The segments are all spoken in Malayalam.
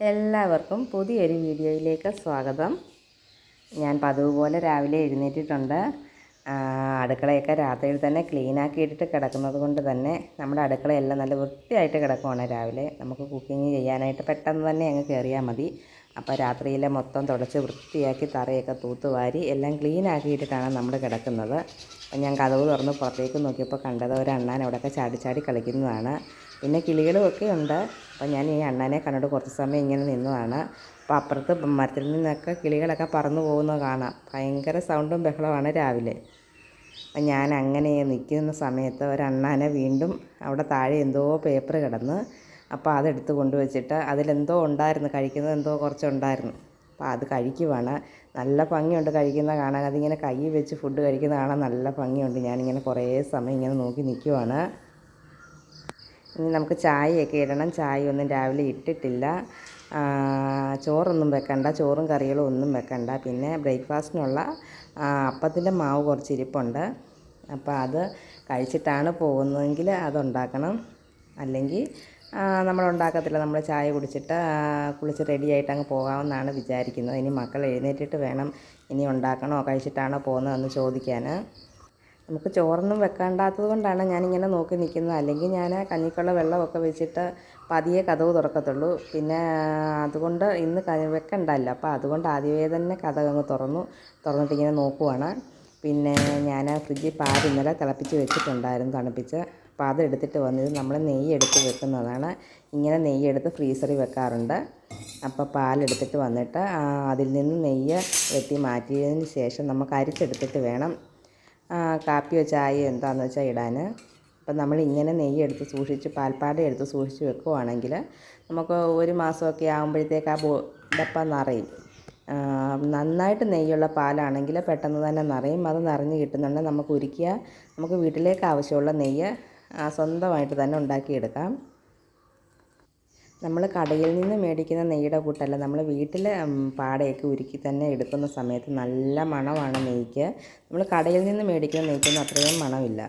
എല്ലാവർക്കും പുതിയൊരു വീഡിയോയിലേക്ക് സ്വാഗതം. ഞാൻ പതിവ് പോലെ രാവിലെ എഴുന്നേറ്റിട്ടുണ്ട്. അടുക്കളയൊക്കെ രാത്രിയിൽ തന്നെ ക്ലീൻ ആക്കിയിട്ടിട്ട് കിടക്കുന്നത് കൊണ്ട് തന്നെ നമ്മുടെ അടുക്കളയെല്ലാം നല്ല വൃത്തിയായിട്ട് കിടക്കുവാണ് രാവിലെ. നമുക്ക് കുക്കിംഗ് ചെയ്യാനായിട്ട് പെട്ടെന്ന് തന്നെ അങ്ങ് കയറിയാൽ മതി. അപ്പോൾ രാത്രിയിലെ മൊത്തം തുടച്ച് വൃത്തിയാക്കി തറയൊക്കെ തൂത്തുവാരി എല്ലാം ക്ലീനാക്കിയിട്ടിട്ടാണ് നമ്മൾ കിടക്കുന്നത്. അപ്പം ഞാൻ കഥവ് തുറന്ന് പുറത്തേക്ക് നോക്കിയപ്പോൾ കണ്ടത് ഒരു അണ്ണാൻ അവിടെയൊക്കെ ചാടി ചാടി കളിക്കുന്നതാണ്. പിന്നെ കിളികളും ഒക്കെ ഉണ്ട്. അപ്പം ഞാൻ ഈ അണ്ണാനെ കണ്ടിട്ട് കുറച്ച് സമയം ഇങ്ങനെ നിന്നതാണ്. അപ്പോൾ അപ്പുറത്ത് മരത്തിൽ നിന്നൊക്കെ കിളികളൊക്കെ പറന്നു പോകുന്നത് കാണാം. ഭയങ്കര സൗണ്ടും ബഹളമാണ് രാവിലെ. അപ്പം ഞാൻ അങ്ങനെ നിൽക്കുന്ന സമയത്ത് ഒരണ്ണാനെ വീണ്ടും അവിടെ താഴെ എന്തോ പേപ്പർ കിടന്ന് അപ്പോൾ അതെടുത്ത് കൊണ്ടുവച്ചിട്ട് അതിലെന്തോ ഉണ്ടായിരുന്നു കഴിക്കുന്നത് എന്തോ കുറച്ചുണ്ടായിരുന്നു. അപ്പോൾ അത് കഴിക്കുവാണ്. നല്ല ഭംഗിയുണ്ട് കഴിക്കുന്ന കാണാൻ. അതിങ്ങനെ കൈ വെച്ച് ഫുഡ് കഴിക്കുന്ന കാണാൻ നല്ല ഭംഗിയുണ്ട്. ഞാനിങ്ങനെ കുറേ സമയം ഇങ്ങനെ നോക്കി നിൽക്കുവാണ്. ഇനി നമുക്ക് ചായയൊക്കെ ഇടണം. ചായ ഒന്നും രാവിലെ ഇട്ടിട്ടില്ല. ചോറൊന്നും വെക്കണ്ട. ചോറും കറികളും ഒന്നും വെക്കണ്ട. പിന്നെ ബ്രേക്ക്ഫാസ്റ്റിനുള്ള അപ്പത്തിന്റെ മാവ് കുറച്ച് ഇരിപ്പുണ്ട്. അപ്പോൾ അത് കഴിച്ചിട്ടാണ് പോകുന്നതെങ്കിൽ അതുണ്ടാക്കണം അല്ലെങ്കിൽ നമ്മൾ ഉണ്ടാക്കത്തില്ല. നമ്മൾ ചായ കുടിച്ചിട്ട് കുളിച്ച് റെഡിയായിട്ട് അങ്ങ് പോകാമെന്നാണ് വിചാരിക്കുന്നത്. ഇനി മക്കൾ എഴുന്നേറ്റിട്ട് വേണം ഇനി ഉണ്ടാക്കണോ കഴിച്ചിട്ടാണോ പോകുന്നതെന്ന് ചോദിക്കാൻ. നമുക്ക് ചോറൊന്നും വെക്കേണ്ടാത്തത് കൊണ്ടാണ് ഞാനിങ്ങനെ നോക്കി നിൽക്കുന്നത്. അല്ലെങ്കിൽ ഞാൻ കഞ്ഞിക്കുള്ള വെള്ളമൊക്കെ വെച്ചിട്ട് പതിയെ കഥവ് തുറക്കത്തുള്ളൂ. പിന്നെ അതുകൊണ്ട് ഇന്ന് വെക്കണ്ടല്ലോ. അപ്പോൾ അതുകൊണ്ട് ആദ്യമേ തന്നെ കഥ അങ്ങ് തുറന്നു. തുറന്നിട്ട് ഇങ്ങനെ നോക്കുവാണ്. പിന്നെ ഞാൻ ഫ്രിഡ്ജിൽ പാൽ ഇന്നലെ തിളപ്പിച്ച് വെച്ചിട്ടുണ്ടായിരുന്നു തണുപ്പിച്ച്. അപ്പോൾ അതെടുത്തിട്ട് വന്നത് നമ്മൾ നെയ്യ് എടുത്ത് വെക്കുന്നതാണ്. ഇങ്ങനെ നെയ്യ് എടുത്ത് ഫ്രീസറിൽ വെക്കാറുണ്ട്. അപ്പോൾ പാലെടുത്തിട്ട് വന്നിട്ട് അതിൽ നിന്ന് നെയ്യ് വെട്ടി മാറ്റിയതിന് ശേഷം നമുക്ക് അരിച്ചെടുത്തിട്ട് വേണം കാപ്പിയോ ചായയോ എന്താണെന്ന് വെച്ചാൽ ഇടാൻ അപ്പം നമ്മൾ ഇങ്ങനെ നെയ്യ് എടുത്ത് സൂക്ഷിച്ച് പാൽപ്പാട എടുത്ത് സൂക്ഷിച്ച് വെക്കുവാണെങ്കിൽ നമുക്ക് ഒരു മാസമൊക്കെ ആകുമ്പോഴത്തേക്ക് ആ ഡപ്പ നിറയും. നന്നായിട്ട് നെയ്യുള്ള പാലാണെങ്കിൽ പെട്ടെന്ന് തന്നെ നിറയും. അത് നിറഞ്ഞ് കിട്ടുന്നുണ്ടെങ്കിൽ നമുക്ക് ഉരുക്കിയ നമുക്ക് വീട്ടിലേക്ക് ആവശ്യമുള്ള നെയ്യ് സ്വന്തമായിട്ട് തന്നെ ഉണ്ടാക്കിയെടുക്കാം. നമ്മൾ കടയിൽ നിന്ന് മേടിക്കുന്ന നെയ്യുടെ കൂട്ടല്ല നമ്മൾ വീട്ടിൽ പാടയൊക്കെ ഉരുക്കി തന്നെ എടുക്കുന്ന സമയത്ത് നല്ല മണമാണ് നെയ്ക്ക്. നമ്മൾ കടയിൽ നിന്ന് മേടിക്കുന്ന നെയ്ക്കൊന്നും അത്രയും മണമില്ല.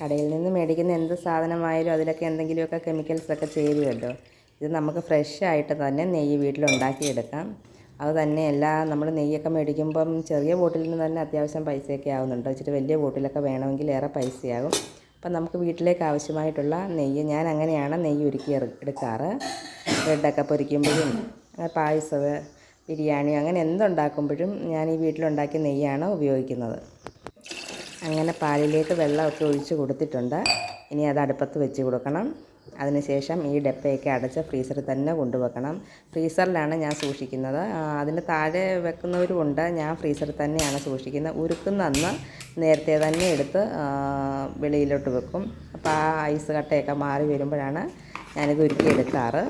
കടയിൽ നിന്ന് മേടിക്കുന്ന എന്ത് സാധനമായാലും അതിലൊക്കെ എന്തെങ്കിലുമൊക്കെ കെമിക്കൽസൊക്കെ ചേരുമല്ലോ ഇത് നമുക്ക് ഫ്രഷ് ആയിട്ട് തന്നെ നെയ്യ് വീട്ടിലുണ്ടാക്കിയെടുക്കാം അത് തന്നെയല്ല നമ്മൾ നെയ്യൊക്കെ മേടിക്കുമ്പം ചെറിയ ബോട്ടിൽ നിന്ന് തന്നെ അത്യാവശ്യം പൈസയൊക്കെ ആവുന്നുണ്ട്. ഇച്ചിരി വലിയ ബോട്ടിലൊക്കെ വേണമെങ്കിൽ ഏറെ പൈസയാകും. അപ്പം നമുക്ക് വീട്ടിലേക്ക് ആവശ്യമായിട്ടുള്ള നെയ്യ് ഞാൻ അങ്ങനെയാണ് നെയ്യ് ഒരുക്കി എടുക്കാറ്. ബ്രെഡൊക്കെ പൊരിക്കുമ്പോഴും പായസം ബിരിയാണി അങ്ങനെ എന്തുണ്ടാക്കുമ്പോഴും ഞാൻ ഈ വീട്ടിലുണ്ടാക്കിയ നെയ്യാണ് ഉപയോഗിക്കുന്നത്. അങ്ങനെ പാലിലേക്ക് വെള്ളമൊക്കെ ഒഴിച്ച് കൊടുത്തിട്ടുണ്ട്. ഇനി അത് അടുപ്പത്ത് വെച്ച് കൊടുക്കണം. അതിനുശേഷം ഈ ഡപ്പയൊക്കെ അടച്ച് ഫ്രീസറിൽ തന്നെ കൊണ്ടുവെക്കണം. ഫ്രീസറിലാണ് ഞാൻ സൂക്ഷിക്കുന്നത്. അതിന് താഴെ വെക്കുന്നവരുമുണ്ട്. ഞാൻ ഫ്രീസറിൽ തന്നെയാണ് സൂക്ഷിക്കുന്നത്. ഉരുക്കുന്ന അന്ന് നേരത്തെ തന്നെ എടുത്ത് വെളിയിലോട്ട് വെക്കും. അപ്പോൾ ആ ഐസ് കട്ടയൊക്കെ മാറി വരുമ്പോഴാണ് ഞാനിത് ഉരുക്കിയെടുക്കാറ്.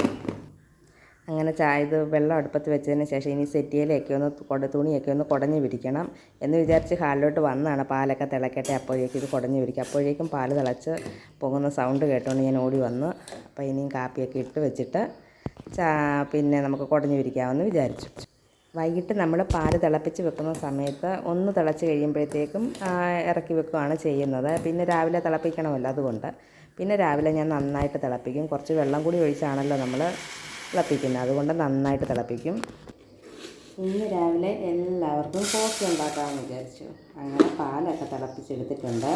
അങ്ങനെ ചായ ഇത് വെള്ളം അടുപ്പത്ത് വെച്ചതിന് ശേഷം ഇനി സെറ്റിയിലൊക്കെ ഒന്ന് കൊട തുണിയൊക്കെ ഒന്ന് കുടഞ്ഞ് വിരിക്കണം എന്ന് വിചാരിച്ച് ഹാളിലോട്ട് വന്നാണ് പാലൊക്കെ തിളക്കട്ടെ അപ്പോഴേക്കും ഇത് കുടഞ്ഞ് വിരിക്കും. അപ്പോഴേക്കും പാൽ തിളച്ച് പോകുന്ന സൗണ്ട് കേട്ടോണ്ട് ഞാൻ ഓടി വന്നു അപ്പോൾ ഇനിയും കാപ്പിയൊക്കെ ഇട്ട് വെച്ചിട്ട് ചാ പിന്നെ നമുക്ക് കുടഞ്ഞ് പിരിക്കാമെന്ന് വിചാരിച്ചു. വൈകിട്ട് നമ്മൾ പാൽ തിളപ്പിച്ച് വെക്കുന്ന സമയത്ത് ഒന്ന് തിളച്ച് കഴിയുമ്പോഴത്തേക്കും ഇറക്കി വെക്കുകയാണ് ചെയ്യുന്നത്. പിന്നെ രാവിലെ തിളപ്പിക്കണമല്ലോ അതുകൊണ്ട്. പിന്നെ രാവിലെ ഞാൻ നന്നായിട്ട് തിളപ്പിക്കും. കുറച്ച് വെള്ളം കൂടി ഒഴിച്ചാണല്ലോ നമ്മൾ തിളപ്പിക്കുന്നത് അതുകൊണ്ട് നന്നായിട്ട് തിളപ്പിക്കും. ഇന്ന് രാവിലെ എല്ലാവർക്കും കോഫി ഉണ്ടാക്കാമെന്ന് വിചാരിച്ചു. അങ്ങനെ പാലൊക്കെ തിളപ്പിച്ചെടുത്തിട്ടുണ്ട്.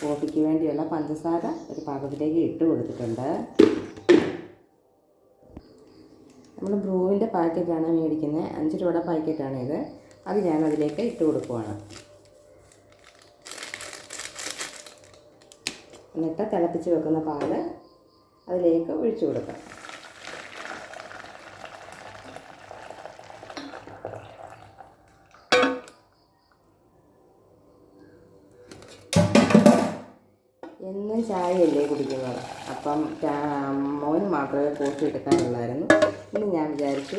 കോഫിക്ക് വേണ്ടിയുള്ള പഞ്ചസാര ഒരു പാകത്തിലേക്ക് ഇട്ട് കൊടുത്തിട്ടുണ്ട്. നമ്മൾ ബ്രൂവിന്റെ പാക്കറ്റാണ് മേടിക്കുന്നത്. അഞ്ച് രൂപയുടെ പാക്കറ്റാണ് ഇത്. അത് ഞാൻ അതിലേക്ക് ഇട്ട് കൊടുക്കുവാണ്. എന്നിട്ട് തിളപ്പിച്ച് വെക്കുന്ന പാൽ അതിലേക്ക് ഒഴിച്ചു കൊടുക്കാം. അപ്പം മോന് മാത്രമേ കോഫി എടുക്കാനുള്ളായിരുന്നു. ഇന്ന് ഞാൻ വിചാരിച്ചു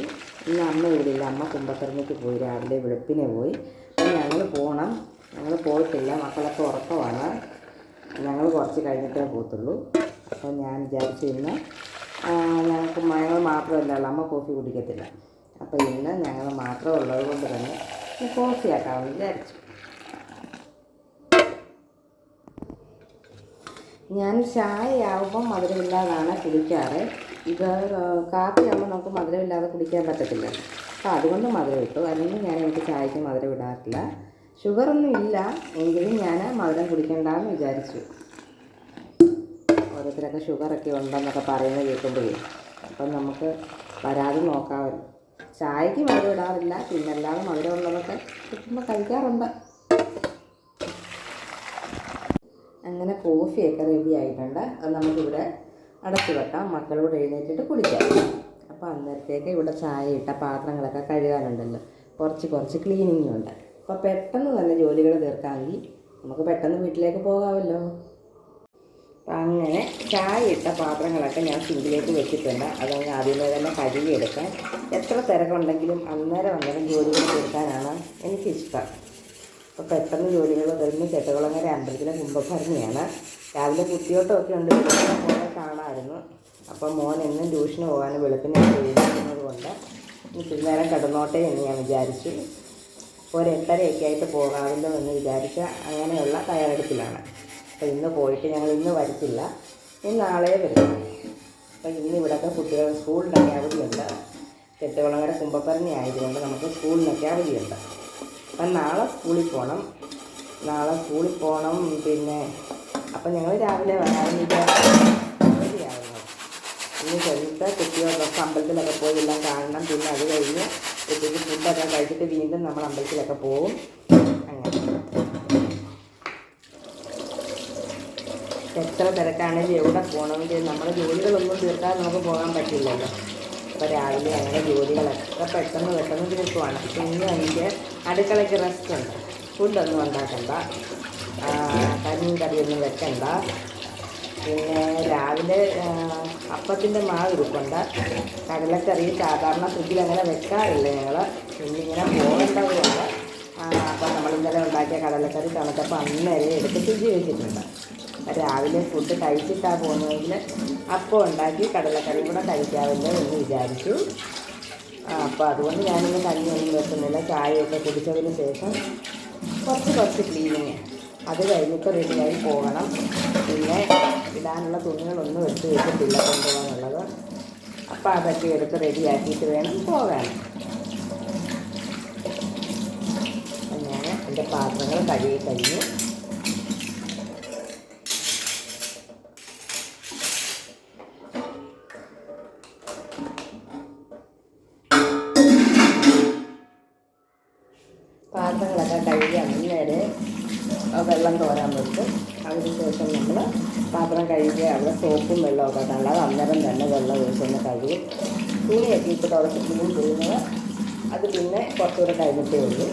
ഇന്ന് അമ്മ ഇവിടെയില്ല അമ്മ കുമ്പത്തിറങ്ങിക്ക് പോയി. രാവിലെ വെളുപ്പിനെ പോയി. അപ്പം ഞങ്ങൾ പോകണം ഞങ്ങൾ പോയിട്ടില്ല. മക്കളൊക്കെ ഉറക്കമാണ്. ഞങ്ങൾ കുറച്ച് കഴിഞ്ഞിട്ടേ പോകത്തുള്ളൂ. അപ്പം ഞാൻ വിചാരിച്ചു ഇന്ന് ഞങ്ങൾക്ക് ഞങ്ങൾ മാത്രമല്ല അമ്മ കോഫി കുടിക്കത്തില്ല. അപ്പോൾ ഇന്ന് ഞങ്ങൾ മാത്രമേ ഉള്ളത് കൊണ്ട് തന്നെ കോഫിയാക്കാമെന്ന് വിചാരിച്ചു. ഞാൻ ചായയാവുമ്പം മധുരമില്ലാതാണ് കുടിക്കാറ്. ഇത് കാപ്പി ആകുമ്പോൾ നമുക്ക് മധുരമില്ലാതെ കുടിക്കാൻ പറ്റത്തില്ല. അപ്പോൾ അതുകൊണ്ട് മധുരം ഇട്ടു അല്ലെങ്കിൽ ഞാൻ എനിക്ക് ചായക്ക് മധുരം ഇടാറില്ല ഷുഗറൊന്നും ഇല്ല. എങ്കിലും ഞാൻ മധുരം കുടിക്കണ്ടെന്ന് വിചാരിച്ചു. ഓരോരുത്തരൊക്കെ ഷുഗറൊക്കെ ഉണ്ടെന്നൊക്കെ പറയുന്നത് കേൾക്കുമ്പോഴേ. അപ്പം നമുക്ക് വരാതെ നോക്കാമല്ലോ. ചായക്ക് മധുരം ഇടാറില്ല പിന്നെ അല്ലാതെ മധുരം ഉള്ളതൊക്കെ കിട്ടുമ്പോൾ കഴിക്കാറുണ്ട്. അങ്ങനെ കോഫിയൊക്കെ റെഡി ആയിട്ടുണ്ട്. അത് നമുക്കിവിടെ അടച്ചു വെക്കാം. മക്കളോട് എഴുന്നേറ്റിട്ട് കുടിക്കാം അപ്പോൾ അന്നേരത്തേക്ക് ഇവിടെ ചായ ഇട്ട പാത്രങ്ങളൊക്കെ കഴുകാനുണ്ടല്ലോ. കുറച്ച് കുറച്ച് ക്ലീനിങ്ങും ഉണ്ട്. അപ്പോൾ പെട്ടെന്ന് തന്നെ ജോലികൾ തീർക്കാമെങ്കിൽ നമുക്ക് പെട്ടെന്ന് വീട്ടിലേക്ക് പോകാമല്ലോ. അപ്പം അങ്ങനെ ചായ ഇട്ട പാത്രങ്ങളൊക്കെ ഞാൻ സിങ്കിലേക്ക് വെച്ചിട്ടുണ്ട്. അതങ്ങ് ആദ്യമേ തന്നെ കഴുകിയെടുക്കാൻ എത്ര തിരക്കുണ്ടെങ്കിലും അന്നേരം അന്നേരം ജോലികൾ തീർക്കാനാണ് എനിക്കിഷ്ടം. അപ്പോൾ പെട്ടെന്ന് ജോലികൾ തീർന്ന് ചെട്ടുകുളങ്ങര അമ്പലത്തിലെ കുംഭഭരണിയാണ് രാവിലെ കുത്തിയോട്ടമൊക്കെ ഉണ്ട്. മോനെ കാണാമായിരുന്നു അപ്പോൾ മോൻ എന്നും ട്യൂഷന് പോകാൻ വെളുപ്പിനെ എഴുതുന്നത് കൊണ്ട് ഇത്തിരി നേരം കിടന്നോട്ടെ എന്ന് ഞാൻ വിചാരിച്ചു. ഒരു എട്ടരയൊക്കെ ആയിട്ട് പോകാമല്ലോ എന്ന് വിചാരിച്ച അങ്ങനെയുള്ള തയ്യാറെടുപ്പിലാണ്. അപ്പോൾ ഇന്ന് പോയിട്ട് ഞങ്ങൾ ഇന്ന് വരത്തില്ല. ഇന്ന് നാളെ വരും. അപ്പോൾ ഇന്ന് ഇവിടെയൊക്കെ കുട്ടികൾ സ്കൂളിലൊക്കെ അവധിയുണ്ട് ചെട്ടുകുളങ്ങര കുമ്പപ്പറഞ്ഞി ആയതുകൊണ്ട് നമുക്ക് സ്കൂളിനൊക്കെ അവധിയുണ്ട് അപ്പം നാളെ സ്കൂളിൽ പോകണം നാളെ സ്കൂളിൽ പോകണം പിന്നെ അപ്പം ഞങ്ങൾ രാവിലെ വിചാരിച്ചു ഇന്ന് ചെന്നിട്ട് കുട്ടികളൊക്കെ അമ്പലത്തിലൊക്കെ പോയി എല്ലാം കാണണം. പിന്നെ അത് കഴിഞ്ഞ് കുട്ടിക്ക് ഫുഡൊക്കെ കഴിച്ചിട്ട് വീണ്ടും നമ്മൾ അമ്പലത്തിലൊക്കെ പോകും. എത്ര തിരക്കാണെങ്കിലും എവിടെ പോകണമെങ്കിൽ നമ്മുടെ ജോലികളൊന്നും തീർക്കാതെ നമുക്ക് പോകാൻ പറ്റില്ലല്ലോ. അപ്പോൾ രാവിലെ അങ്ങനെ ജോലികളൊക്കെ പെട്ടെന്ന് പെട്ടെന്ന് തീർക്കുവാണ് പിന്നെ എനിക്ക് അടുക്കളയ്ക്ക് റെസ്റ്റ് ഉണ്ട്. ഫുഡൊന്നും ഉണ്ടാക്കണ്ട. ആ, കഞ്ഞിയും കറിയൊന്നും വെക്കണ്ട. പിന്നെ രാവിലെ അപ്പത്തിന്റെ മാവ് ഇരിപ്പുണ്ട്. കടലക്കറി സാധാരണ ഫ്രിഡ്ജിൽ അങ്ങനെ വെക്കാറില്ല ഞങ്ങൾ ഇന്നിങ്ങനെ പോകേണ്ടതുകൊണ്ട് അപ്പം നമ്മൾ ഇന്നലെ ഉണ്ടാക്കിയ കടലക്കറി തണുത്തപ്പോൾ അന്നേരം എടുത്ത് ശുചി വെച്ചിട്ടുണ്ട്. രാവിലെ ഫുഡ് കഴിച്ചിട്ടാണ് പോകുന്നതെങ്കിൽ അപ്പം ഉണ്ടാക്കി കടലക്കറി കൂടെ കഴിക്കാമല്ലോ എന്ന് വിചാരിച്ചു. അപ്പോൾ അതുകൊണ്ട് ഞാനിന്ന് കഞ്ഞിയൊന്നും വെക്കുന്നില്ല. ചായയൊക്കെ കുടിച്ചതിന് ശേഷം കുറച്ച് കുറച്ച് ക്ലീനിങ് അത് കഴിഞ്ഞിട്ട് റെഡിയായി പോകണം. പിന്നെ ഇടാനുള്ള തുണികളൊന്നും എടുത്ത് വെച്ചിട്ടില്ല കൊണ്ടുപോകാനുള്ളത്. അപ്പോൾ അതൊക്കെ എടുത്ത് റെഡിയാക്കിയിട്ട് വേണം പോകാൻ അപ്പം എന്റെ പാത്രങ്ങൾ കഴുകി കഴിഞ്ഞു. പാത്രങ്ങളൊക്കെ കഴുകി അന്നേരെ വെള്ളം തോരാൻ വെക്കും അതിനുശേഷം നമ്മൾ പാത്രം കഴുകി അവിടെ സോപ്പും വെള്ളമൊക്കെ കണ്ടാൽ അന്നേരം തന്നെ വെള്ളം ഒഴിച്ചൊന്ന് കഴുകും. തുണിയൊക്കെ ഇപ്പോൾ തുടച്ചിട്ടുണ്ടെങ്കിൽ ചെയ്യുന്നത് അത് പിന്നെ കുറച്ചുകൂടെ കഴിഞ്ഞിട്ടേ ഉള്ളൂ.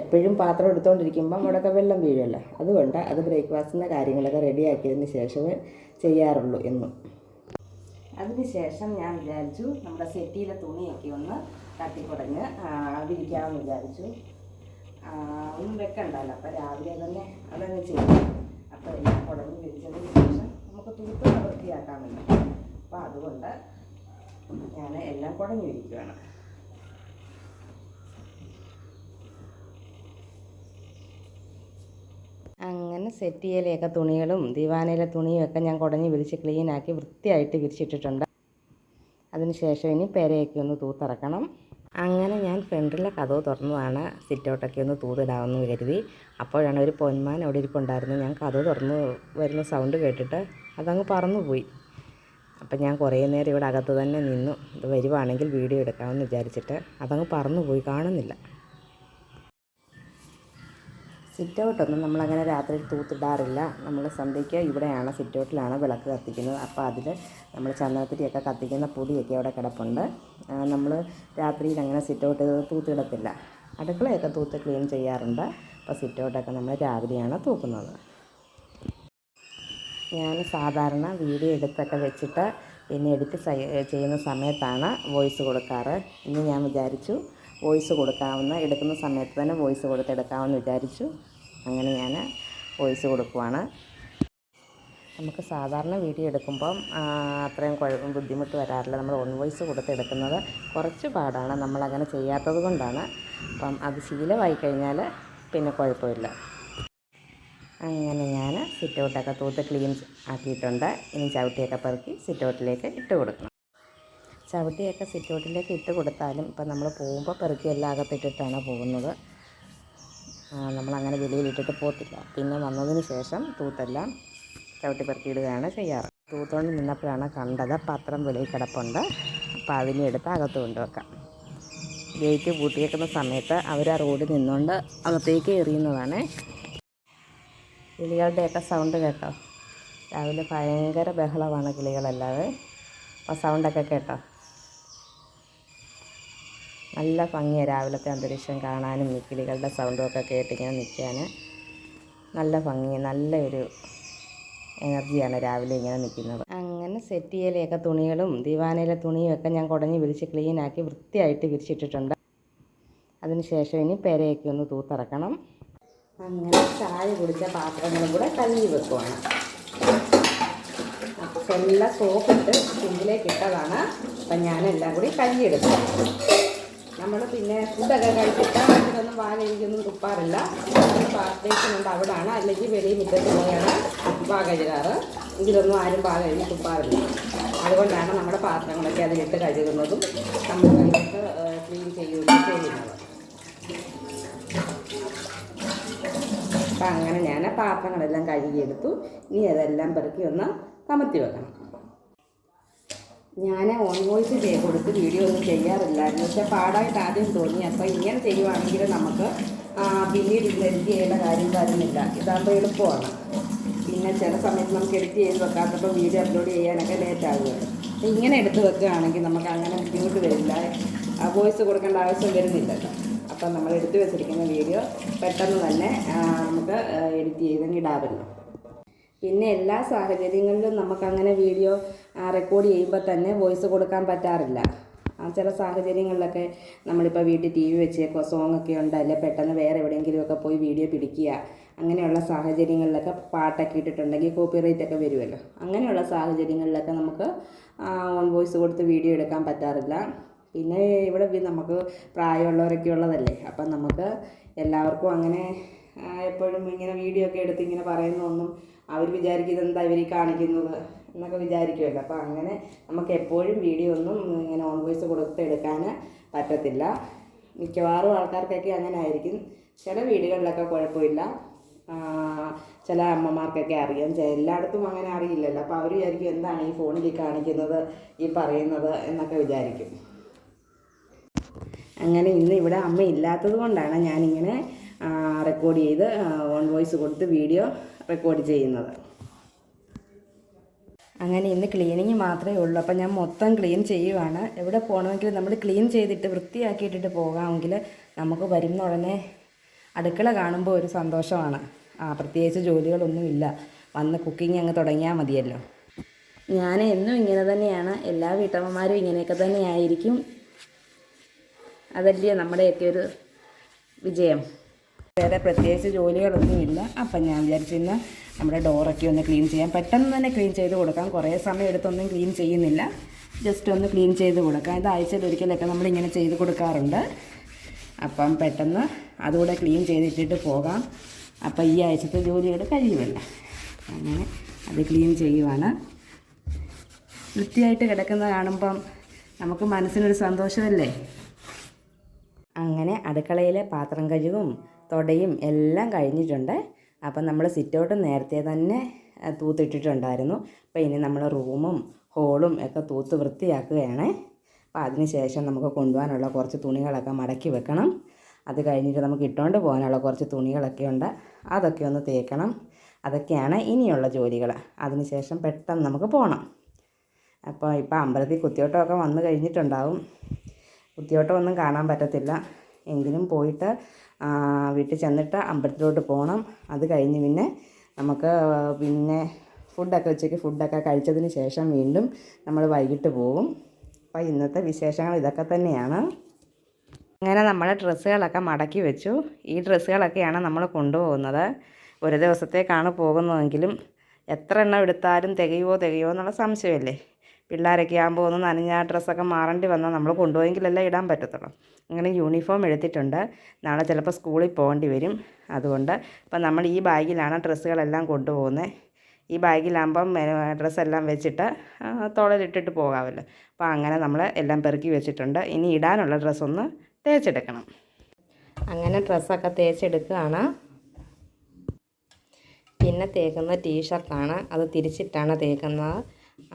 എപ്പോഴും പാത്രം എടുത്തുകൊണ്ടിരിക്കുമ്പോൾ അവിടെയൊക്കെ വെള്ളം വീഴുമല്ലോ അതുകൊണ്ട് അത് ബ്രേക്ക്ഫാസ്റ്റിന്റെ കാര്യങ്ങളൊക്കെ റെഡിയാക്കിയതിന് ശേഷമേ ചെയ്യാറുള്ളൂ എന്നും. അതിനുശേഷം ഞാൻ വിചാരിച്ചു നമ്മുടെ സെറ്റിയിലെ തുണിയൊക്കെ ഒന്ന് തട്ടിക്കുടഞ്ഞ് വിരിക്കാമെന്ന് വിചാരിച്ചു. ഒന്നും വെക്കണ്ടല്ലോ. അപ്പോൾ രാവിലെ തന്നെ അതങ്ങ് ചെയ്യും അപ്പോൾ എല്ലാം കുടഞ്ഞ് വിരിച്ചതിന് ശേഷം നമുക്ക് തുണിപ്പ് വൃത്തിയാക്കാമല്ലോ. അപ്പോൾ അതുകൊണ്ട് ഞാൻ എല്ലാം കുടഞ്ഞ് വിരിക്കുകയാണ് അങ്ങനെ സെറ്റ് ചെയ്യലൊക്കെ തുണികളും ദിവാനയിലെ തുണിയും ഒക്കെ ഞാൻ കുടഞ്ഞ് വിരിച്ച് ക്ലീനാക്കി വൃത്തിയായിട്ട് വിരിച്ചിട്ടിട്ടുണ്ട്. അതിനുശേഷം ഇനി പെരയൊക്കെ ഒന്ന് തൂത്തിറക്കണം. അങ്ങനെ ഞാൻ ഫ്രണ്ടിലെ കഥവ് തുറന്നതാണ് സിറ്റൗട്ടൊക്കെ ഒന്ന് തൂതിടാമെന്ന് കരുതി. അപ്പോഴാണ് ഒരു പൊന്മാൻ അവിടെ ഇരിപ്പുണ്ടായിരുന്നു. ഞാൻ കഥവ് തുറന്ന് വരുന്ന സൗണ്ട് കേട്ടിട്ട് അതങ്ങ് പറന്നുപോയി. അപ്പം ഞാൻ കുറേ നേരം ഇവിടെ അകത്ത് തന്നെ നിന്നു. ഇത് വരുവാണെങ്കിൽ വീഡിയോ എടുക്കാമെന്ന് വിചാരിച്ചിട്ട് അതങ്ങ് പറന്നുപോയി. കാണുന്നില്ല. സിറ്റ് ഔട്ടൊന്നും നമ്മളങ്ങനെ രാത്രി തൂത്തിടാറില്ല. നമ്മൾ സന്ധ്യയ്ക്ക് ഇവിടെയാണ് സിറ്റ് ഔട്ടിലാണ് വിളക്ക് കത്തിക്കുന്നത്. അപ്പോൾ അതിൽ നമ്മൾ ചന്ദനത്തിരിയൊക്കെ കത്തിക്കുന്ന പൊടിയൊക്കെ അവിടെ കിടപ്പുണ്ട്. നമ്മൾ രാത്രിയിൽ അങ്ങനെ സിറ്റ് ഔട്ട് തൂത്തിടത്തില്ല. അടുക്കളയൊക്കെ തൂത്ത് ക്ലീൻ ചെയ്യാറുണ്ട്. അപ്പോൾ സിറ്റ് ഔട്ടൊക്കെ നമ്മൾ രാവിലെയാണ് തൂക്കുന്നത്. ഞാൻ സാധാരണ വീഡിയോ എടുത്തൊക്കെ വെച്ചിട്ട് പിന്നെ എഡിറ്റ് ചെയ്യുന്ന സമയത്താണ് വോയിസ് കൊടുക്കാറ്. ഇന്ന് ഞാൻ വിചാരിച്ചു വോയിസ് കൊടുക്കാവുന്ന എടുക്കുന്ന സമയത്ത് തന്നെ വോയിസ് കൊടുത്തെടുക്കാമെന്ന് വിചാരിച്ചു. അങ്ങനെ ഞാൻ വോയിസ് കൊടുക്കുവാണ്. നമുക്ക് സാധാരണ വീഡിയോ എടുക്കുമ്പം അത്രയും കുഴപ്പം ബുദ്ധിമുട്ട് വരാറില്ല. നമ്മൾ ഓൺ വോയിസ് കൊടുത്തെടുക്കുന്നത് കുറച്ച് പാടാണ്. നമ്മളങ്ങനെ ചെയ്യാത്തത് കൊണ്ടാണ്. അപ്പം അത് ശീലമായി കഴിഞ്ഞാൽ പിന്നെ കുഴപ്പമില്ല. അങ്ങനെ ഞാൻ സിറ്റൗട്ടൊക്കെ തൂത്ത് ക്ലീൻ ആക്കിയിട്ടുണ്ട്. ഇനി ചവിട്ടിയൊക്കെ പെറുക്കി സിറ്റൗട്ടിലേക്ക് ഇട്ട് കൊടുക്കണം. ചവിട്ടിയൊക്കെ സിറ്റൗട്ടിലേക്ക് ഇട്ട് കൊടുത്താലും ഇപ്പം നമ്മൾ പോകുമ്പോൾ പെറുക്കി എല്ലാം അകത്തിട്ടിട്ടാണ് പോകുന്നത്. നമ്മളങ്ങനെ വെളിയിലിട്ടിട്ട് പോത്തില്ല. പിന്നെ വന്നതിന് ശേഷം തൂത്തെല്ലാം ചവിട്ടി പെറുക്കിയിടുകയാണ് ചെയ്യാറ്. തൂത്തുകൊണ്ട് നിന്നപ്പോഴാണ് കണ്ടത് പത്രം വെളിയിൽ കിടപ്പുണ്ട്. അപ്പോൾ അതിനെ എടുത്ത് അകത്ത് കൊണ്ടുവെക്കാം. ഗേറ്റ് പൂട്ടിയേക്കുന്ന സമയത്ത് അവർ ആ റോഡിൽ നിന്നുകൊണ്ട് അകത്തേക്ക് എറിയുന്നതാണ്. കിളികളുടെയൊക്കെ സൗണ്ട് കേട്ടോ? രാവിലെ ഭയങ്കര ബഹളമാണ് കിളികളല്ലാതെ അപ്പോൾ സൗണ്ടൊക്കെ കേട്ടോ? നല്ല ഭംഗിയാണ് രാവിലത്തെ അന്തരീക്ഷം കാണാനും കിളികളുടെ സൗണ്ടും ഒക്കെ കേട്ടിങ്ങനെ നിൽക്കാൻ നല്ല ഭംഗി നല്ലൊരു എനർജിയാണ് രാവിലെ ഇങ്ങനെ നിൽക്കുന്നത് അങ്ങനെ സെറ്റ് ചെയ്യലൊക്കെ തുണികളും ദിവാനയിലെ തുണിയും ഒക്കെ ഞാൻ കുടഞ്ഞ് വിരിച്ച് ക്ലീനാക്കി വൃത്തിയായിട്ട് വിരിച്ചിട്ടിട്ടുണ്ട്. അതിനുശേഷം ഇനി പെരയൊക്കെ ഒന്ന് തൂത്തിറക്കണം. അങ്ങനെ ചായ കുടിച്ച പാത്രങ്ങളും കൂടെ കഴുകി വെക്കുവാണ്. എല്ലാം സോപ്പിട്ട് ചുണ്ടിലേക്ക് ഇട്ടതാണ്. അപ്പം ഞാനെല്ലാം കൂടി കഴുകിയെടുക്കും. നമ്മൾ പിന്നെ ഫുഡൊക്കെ കഴിച്ചിട്ട് ഇതിലൊന്നും വാ കഴുകിയൊന്നും തുപ്പാറില്ല പാർട്ടേഷനുണ്ട് അവിടാണ്. അല്ലെങ്കിൽ വെളിയിൽ മുറ്റത്ത് പോയാണ് വാകഴുകാറ് ഇതിലൊന്നും ആരും വാ കഴുകി തുപ്പാറില്ല അതുകൊണ്ടാണ് നമ്മുടെ പാത്രങ്ങളൊക്കെ അതിലിട്ട് കഴുകുന്നതും നമ്മൾ കഴിഞ്ഞിട്ട് ക്ലീൻ ചെയ്യുകയും ചെയ്യുന്നത് അപ്പം അങ്ങനെ ഞാൻ പാത്രങ്ങളെല്ലാം കഴുകിയെടുത്തു. ഇനി അതെല്ലാം പെറുക്കി ഒന്ന് കമത്തി വെക്കണം. ഞാൻ ഓൺ വോയിസ് ചെയ്ത് കൊടുത്ത് വീഡിയോ ഒന്നും ചെയ്യാറില്ലായിരുന്നു. പക്ഷേ പാടായിട്ട് ആദ്യം തോന്നി. അപ്പോൾ ഇങ്ങനെ ചെയ്യുവാണെങ്കിൽ നമുക്ക് പിന്നീട് ഇത് എഡിറ്റ് ചെയ്യേണ്ട കാര്യം വരുന്നില്ല. ഇതാകുമ്പോൾ എളുപ്പമാണ്. പിന്നെ ചില സമയത്ത് നമുക്ക് എഡിറ്റ് ചെയ്ത് വെക്കാത്തപ്പോൾ വീഡിയോ അപ്ലോഡ് ചെയ്യാനൊക്കെ ലേറ്റ് ആകുമല്ലോ ഇങ്ങനെ എടുത്ത് വെക്കുകയാണെങ്കിൽ നമുക്ക് അങ്ങനെ ബുദ്ധിമുട്ട് വരില്ല. ആ വോയിസ് കൊടുക്കേണ്ട ആവശ്യം വരുന്നില്ലല്ലോ അപ്പം നമ്മൾ എടുത്തു വെച്ചിരിക്കുന്ന വീഡിയോ പെട്ടെന്ന് തന്നെ നമുക്ക് എഡിറ്റ് ചെയ്തെങ്കിൽ ഇടാമല്ലോ പിന്നെ എല്ലാ സാഹചര്യങ്ങളിലും നമുക്കങ്ങനെ വീഡിയോ റെക്കോർഡ് ചെയ്യുമ്പോൾ തന്നെ വോയിസ് കൊടുക്കാൻ പറ്റാറില്ല. ആ ചില സാഹചര്യങ്ങളിലൊക്കെ നമ്മളിപ്പോൾ വീട്ടിൽ ടി വി വെച്ചേക്കോ സോങ് ഒക്കെ ഉണ്ട് അല്ലെ പെട്ടെന്ന് വേറെ എവിടെയെങ്കിലുമൊക്കെ പോയി വീഡിയോ പിടിക്കുക. അങ്ങനെയുള്ള സാഹചര്യങ്ങളിലൊക്കെ പാട്ടൊക്കെ ഇട്ടിട്ടുണ്ടെങ്കിൽ കോപ്പിറൈറ്റ് ഒക്കെ വരുമല്ലോ. അങ്ങനെയുള്ള സാഹചര്യങ്ങളിലൊക്കെ നമുക്ക് ഓൺ വോയിസ് കൊടുത്ത് വീഡിയോ എടുക്കാൻ പറ്റാറില്ല. പിന്നെ ഇവിടെ നമുക്ക് പ്രായമുള്ളവരൊക്കെ ഉള്ളതല്ലേ? അപ്പം നമുക്ക് എല്ലാവർക്കും അങ്ങനെ എപ്പോഴും ഇങ്ങനെ വീഡിയോ ഒക്കെ എടുത്ത് ഇങ്ങനെ പറയുന്നൊന്നും അവർ വിചാരിക്കും ഇതെന്താ ഇവർ കാണിക്കുന്നത് എന്നൊക്കെ വിചാരിക്കുമല്ലോ അപ്പോൾ അങ്ങനെ നമുക്ക് എപ്പോഴും വീഡിയോ ഒന്നും ഇങ്ങനെ ഓൺ വോയിസ് കൊടുത്ത് എടുക്കാൻ പറ്റത്തില്ല. മിക്കവാറും ആൾക്കാർക്കൊക്കെ അങ്ങനെ ആയിരിക്കും. ചില വീടുകളിലൊക്കെ കുഴപ്പമില്ല. ചില അമ്മമാർക്കൊക്കെ അറിയാം. എല്ലായിടത്തും അങ്ങനെ അറിയില്ലല്ലോ. അപ്പോൾ അവർ വിചാരിക്കും എന്താണ് ഈ ഫോണിൽ കാണിക്കുന്നത് ഈ പറയുന്നത് എന്നൊക്കെ വിചാരിക്കും. അങ്ങനെ ഇന്ന് ഇവിടെ അമ്മ ഇല്ലാത്തത് കൊണ്ടാണ് ഞാനിങ്ങനെ റെക്കോർഡ് ചെയ്ത് ഓൺ വോയിസ് കൊടുത്ത് വീഡിയോ റെക്കോർഡ് ചെയ്യുന്നത്. അങ്ങനെ ഇന്ന് ക്ലീനിങ് മാത്രമേ ഉള്ളൂ. അപ്പം ഞാൻ മൊത്തം ക്ലീൻ ചെയ്യുവാണ്. എവിടെ പോകണമെങ്കിൽ നമ്മൾ ക്ലീൻ ചെയ്തിട്ട് വൃത്തിയാക്കിയിട്ടിട്ട് പോകാമെങ്കിൽ നമുക്ക് വരുന്ന ഉടനെ അടുക്കള കാണുമ്പോൾ ഒരു സന്തോഷമാണ്. ആ പ്രത്യേകിച്ച് ജോലികളൊന്നുമില്ല വന്ന് കുക്കിംഗ് അങ്ങ് തുടങ്ങിയാൽ മതിയല്ലോ. ഞാൻ എന്നും ഇങ്ങനെ തന്നെയാണ്. എല്ലാ വീട്ടമ്മമാരും ഇങ്ങനെയൊക്കെ തന്നെയായിരിക്കും. അതല്ലേ നമ്മുടെയൊക്കെ ഒരു വിജയം. വേറെ പ്രത്യേകിച്ച് ജോലികളൊന്നുമില്ല അപ്പം ഞാൻ വിചാരിച്ചു ഇന്ന് നമ്മുടെ ഡോറൊക്കെ ഒന്ന് ക്ലീൻ ചെയ്യാം. പെട്ടെന്ന് തന്നെ ക്ലീൻ ചെയ്ത് കൊടുക്കാം. കുറേ സമയം എടുത്തൊന്നും ക്ലീൻ ചെയ്യുന്നില്ല. ജസ്റ്റ് ഒന്ന് ക്ലീൻ ചെയ്ത് കൊടുക്കാം. ഇത് ആഴ്ചയിൽ ഒരിക്കലൊക്കെ നമ്മളിങ്ങനെ ചെയ്ത് കൊടുക്കാറുണ്ട്. അപ്പം പെട്ടെന്ന് അതുകൂടെ ക്ലീൻ ചെയ്തിട്ടിട്ട് പോകാം. അപ്പം ഈ ആഴ്ചത്തെ ജോലികൾ കഴിയുമല്ല. അങ്ങനെ അത് ക്ലീൻ ചെയ്യുവാണ്. വൃത്തിയായിട്ട് കിടക്കുന്ന കാണുമ്പം നമുക്ക് മനസ്സിനൊരു സന്തോഷമല്ലേ? അങ്ങനെ അടുക്കളയിലെ പാത്രം കഴുകും. തൊടയും എല്ലാം കഴിഞ്ഞിട്ടുണ്ട്. അപ്പം നമ്മൾ സിറ്റൗട്ട് നേരത്തെ തന്നെ തൂത്തിട്ടിട്ടുണ്ടായിരുന്നു. അപ്പോൾ ഇനി നമ്മൾ റൂമും ഹോളും ഒക്കെ തൂത്ത് വൃത്തിയാക്കുകയാണ്. അപ്പോൾ അതിന് ശേഷം നമുക്ക് കൊണ്ടുപോകാനുള്ള കുറച്ച് തുണികളൊക്കെ മടക്കി വെക്കണം. അത് കഴിഞ്ഞിട്ട് നമുക്ക് ഇട്ടുകൊണ്ട് പോകാനുള്ള കുറച്ച് തുണികളൊക്കെ ഉണ്ട്. അതൊക്കെ ഒന്ന് തേക്കണം. അതൊക്കെയാണ് ഇനിയുള്ള ജോലികൾ. അതിന് ശേഷം പെട്ടെന്ന് നമുക്ക് പോകണം അപ്പോൾ ഇപ്പോൾ അമ്പലത്തിൽ കുത്തിയോട്ടമൊക്കെ വന്നു കഴിഞ്ഞിട്ടുണ്ടാവും. കുത്തിയോട്ടമൊന്നും കാണാൻ പറ്റത്തില്ല. എങ്കിലും പോയിട്ട് വീട്ടിൽ ചെന്നിട്ട് അമ്പലത്തിലോട്ട് പോകണം അത് കഴിഞ്ഞ് പിന്നെ നമുക്ക് പിന്നെ ഫുഡൊക്കെ ഉച്ചയ്ക്ക് ഫുഡൊക്കെ കഴിച്ചതിന് ശേഷം വീണ്ടും നമ്മൾ വൈകിട്ട് പോകും അപ്പോൾ ഇന്നത്തെ വിശേഷങ്ങൾ ഇതൊക്കെ തന്നെയാണ്. അങ്ങനെ നമ്മൾ ഡ്രസ്സുകളൊക്കെ മടക്കി വെച്ചു. ഈ ഡ്രസ്സുകളൊക്കെയാണ് നമ്മൾ കൊണ്ടുപോകുന്നത്. ഒരു ദിവസത്തേക്കാണ് പോകുന്നതെങ്കിലും എത്ര എണ്ണം എടുത്താലും തികയുമോ തികയുമോ എന്നുള്ള സംശയമല്ലേ? പിള്ളേരൊക്കെ ആകുമ്പോൾ ഒന്ന് നനഞ്ഞ ഡ്രസ്സൊക്കെ മാറേണ്ടി വന്നാൽ നമ്മൾ കൊണ്ടുപോയെങ്കിലല്ലേ ഇടാൻ പറ്റത്തുള്ളൂ. അങ്ങനെ യൂണിഫോം എടുത്തിട്ടുണ്ട്. നാളെ ചിലപ്പോൾ സ്കൂളിൽ പോകേണ്ടി വരും. അതുകൊണ്ട് ഇപ്പം നമ്മൾ ഈ ബാഗിലാണ് ഡ്രസ്സുകളെല്ലാം കൊണ്ടുപോകുന്നത് ഈ ബാഗിലാകുമ്പം ഡ്രസ്സെല്ലാം വെച്ചിട്ട് തോളിലിട്ടിട്ട് പോകാമല്ലോ അപ്പോൾ അങ്ങനെ നമ്മൾ എല്ലാം പെറുക്കി വെച്ചിട്ടുണ്ട്. ഇനി ഇടാനുള്ള ഡ്രസ്സൊന്ന് തേച്ചെടുക്കണം. അങ്ങനെ ഡ്രസ്സൊക്കെ തേച്ചെടുക്കുകയാണ് പിന്നെ തേക്കുന്ന ടീഷർട്ടാണ്. അത് തിരിച്ചിട്ടാണ് തേക്കുന്നത്.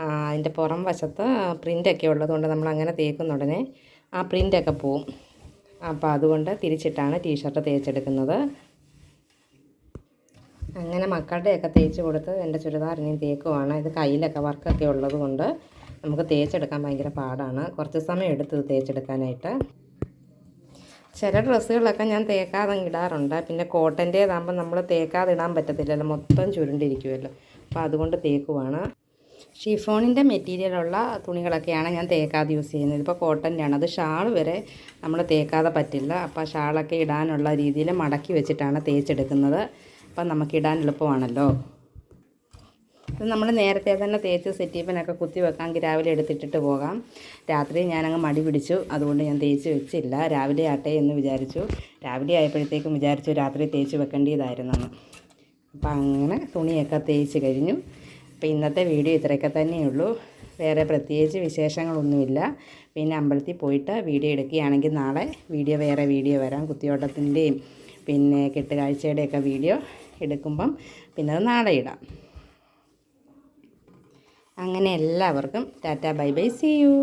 അതിന്റെ പുറം വശത്ത് പ്രിന്റൊക്കെ ഉള്ളതുകൊണ്ട് നമ്മൾ അങ്ങനെ തേക്കുന്ന ഉടനെ ആ പ്രിന്റൊക്കെ പോവും. അപ്പോൾ അതുകൊണ്ട് തിരിച്ചിട്ടാണ് ടീഷർട്ട് തേച്ചെടുക്കുന്നത്. അങ്ങനെ മക്കളുടെയൊക്കെ തേച്ച് കൊടുത്ത് എന്റെ ചുരിദാറിനെയും തേക്കുവാണ്. ഇത് കയ്യിലൊക്കെ വർക്കൊക്കെ ഉള്ളത് കൊണ്ട് നമുക്ക് തേച്ചെടുക്കാൻ ഭയങ്കര പാടാണ്. കുറച്ച് സമയം എടുത്ത് ഇത് തേച്ചെടുക്കാനായിട്ട്. ചില ഡ്രസ്സുകളൊക്കെ ഞാൻ തേക്കാതെ ഇടാറുണ്ട്. പിന്നെ കോട്ടന്റേതാകുമ്പോൾ നമ്മൾ തേക്കാതെ ഇടാൻ പറ്റത്തില്ലല്ലോ. മൊത്തം ചുരുണ്ടിരിക്കുമല്ലോ. അപ്പോൾ അതുകൊണ്ട് തേക്കുവാണ്. ഷിഫോണിന്റെ മെറ്റീരിയലുള്ള തുണികളൊക്കെയാണ് ഞാൻ തേക്കാതെ യൂസ് ചെയ്യുന്നത്. ഇപ്പോൾ കോട്ടന്റെ ആണ് അത് ഷാൾ വരെ നമ്മൾ തേക്കാതെ പറ്റില്ല. അപ്പോൾ ഷാളൊക്കെ ഇടാനുള്ള രീതിയിൽ മടക്കി വെച്ചിട്ടാണ് തേച്ചെടുക്കുന്നത്. അപ്പം നമുക്ക് ഇടാൻ എളുപ്പമാണല്ലോ. ഇത് നമ്മൾ നേരത്തെ തന്നെ തേച്ച് സെറ്റീപ്പനൊക്കെ കുത്തി വെക്കാമെങ്കിൽ രാവിലെ എടുത്തിട്ടിട്ട് പോകാം. രാത്രി ഞാനങ്ങ് മടി പിടിച്ചു. അതുകൊണ്ട് ഞാൻ തേച്ച് വെച്ചില്ല. രാവിലെ ആട്ടെ എന്ന് വിചാരിച്ചു. രാവിലെ ആയപ്പോഴത്തേക്കും വിചാരിച്ചു രാത്രി തേച്ച് വെക്കേണ്ടതായിരുന്നെന്ന്. അപ്പം അങ്ങനെ തുണിയൊക്കെ തേച്ച് കഴിഞ്ഞു. അപ്പോൾ ഇന്നത്തെ വീഡിയോ ഇത്രയൊക്കെ തന്നെയുള്ളൂ വേറെ പ്രത്യേകിച്ച് വിശേഷങ്ങളൊന്നുമില്ല. പിന്നെ അമ്പലത്തിൽ പോയിട്ട് വീഡിയോ എടുക്കുകയാണെങ്കിൽ നാളെ വീഡിയോ വേറെ വീഡിയോ വരാം. കുത്തിയോട്ടത്തിന്റെയും പിന്നെ കെട്ടുകാഴ്ചയുടെയൊക്കെ വീഡിയോ എടുക്കുമ്പം പിന്നെ അത് നാളെ ഇടാം. അങ്ങനെ എല്ലാവർക്കും tata bye bye. See you